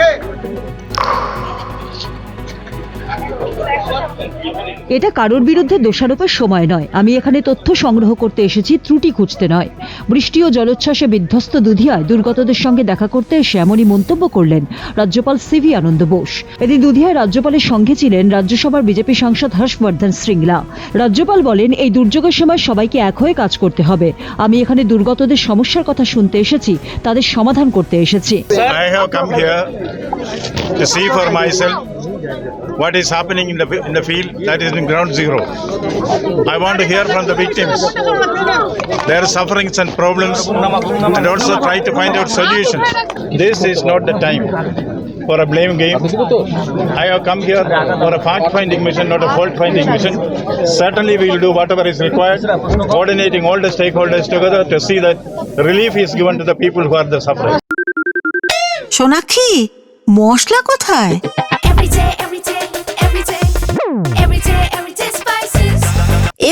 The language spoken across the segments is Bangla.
থেকে এটা কারোর বিরুদ্ধে দোষারোপের সময় নয়। আমি এখানে তথ্য সংগ্রহ করতে এসেছি ত্রুটি খুঁজতে নয়। বৃষ্টি ও জলোচ্ছ্বাসে বিধ্বস্ত দুধিয়ায় দুর্গতদের সঙ্গে দেখা করতে এসে এমনই মন্তব্য করলেন রাজ্যপাল সিভি আনন্দ বোস। এদিন দুধিয়ায় রাজ্যপালের সঙ্গে ছিলেন রাজ্যসভার বিজেপি সাংসদ হর্ষবর্ধন শ্রীংলা রাজ্যপাল বলেন এই দুর্যোগের সময় সবাইকে এক হয়ে কাজ করতে হবে। আমি এখানে দুর্গতদের সমস্যার কথা শুনতে এসেছি তাদের সমাধান করতে এসেছি। I have come here to see for myself what is happening in the in the field that is in ground zero. I want to hear from the victims their sufferings and problems and also try to find out solutions. This is not the time for a blame game. I have come here for a fact finding mission, not a fault finding mission. Certainly, we will do whatever is required, coordinating all the stakeholders together to see that relief is given to the people who are the sufferers. Sonakshi মশলা কোথায়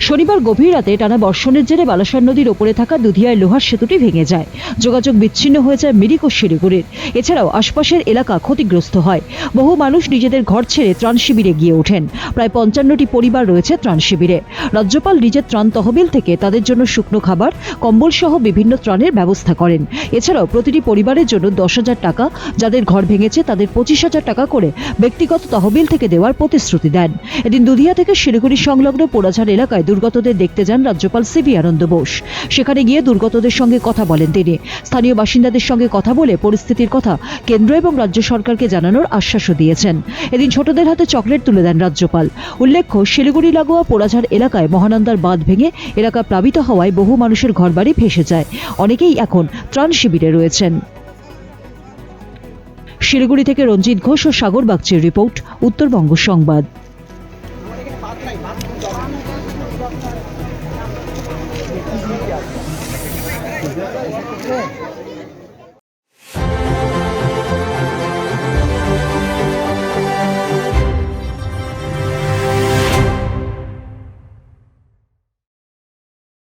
শনিবার গভীর রাতে টানা বর্ষণের জেরে বালাসর নদীর ওপরে থাকা দুধিয়ায় লোহার সেতুটি ভেঙে যায়। যোগাযোগ বিচ্ছিন্ন হয়ে যায় মিরিক ও শিলিগুড়ির। এছাড়াও আশপাশের এলাকা ক্ষতিগ্রস্ত হয়। বহু মানুষ নিজেদের ঘর ছেড়ে ত্রাণ শিবিরে গিয়ে ওঠেন। প্রায় পঞ্চান্নটি পরিবার রয়েছে ত্রাণ শিবিরে। রাজ্যপাল নিজের ত্রাণ তহবিল থেকে তাদের জন্য শুকনো খাবার কম্বল সহ বিভিন্ন ত্রাণের ব্যবস্থা করেন। এছাড়াও প্রতিটি পরিবারের জন্য দশ হাজার টাকা, যাদের ঘর ভেঙেছে তাদের পঁচিশ হাজার টাকা করে ব্যক্তিগত তহবিল থেকে দেওয়ার প্রতিশ্রুতি দেন। এদিন দুধিয়া থেকে শিলিগুড়ি সংলগ্ন পোড়াঝাড় এলাকায় দুর্গতদের দেখতে যান রাজ্যপাল সিবি আনন্দ বোস। সেখানে গিয়ে দুর্গতদের সঙ্গে কথা বলেন তিনি। স্থানীয় বাসিন্দাদের সঙ্গে কথা বলে পরিস্থিতির কথা কেন্দ্র এবং রাজ্য সরকারকে জানানোর আশ্বাসও দিয়েছেন। এদিন ছোটদের হাতে চকলেট তুলে দেন রাজ্যপাল। উল্লেখ্য, শিলিগুড়ি লাগোয়া পোড়াঝাড় এলাকায় মহানন্দার বাঁধ ভেঙে এলাকা প্লাবিত হওয়ায় বহু মানুষের ঘরবাড়ি ভেসে যায়। অনেকেই এখন ত্রাণ শিবিরে রয়েছেন। শিলিগুড়ি থেকে রঞ্জিত ঘোষ ও সাগর বাগচির report, Uttarbanga Sambad.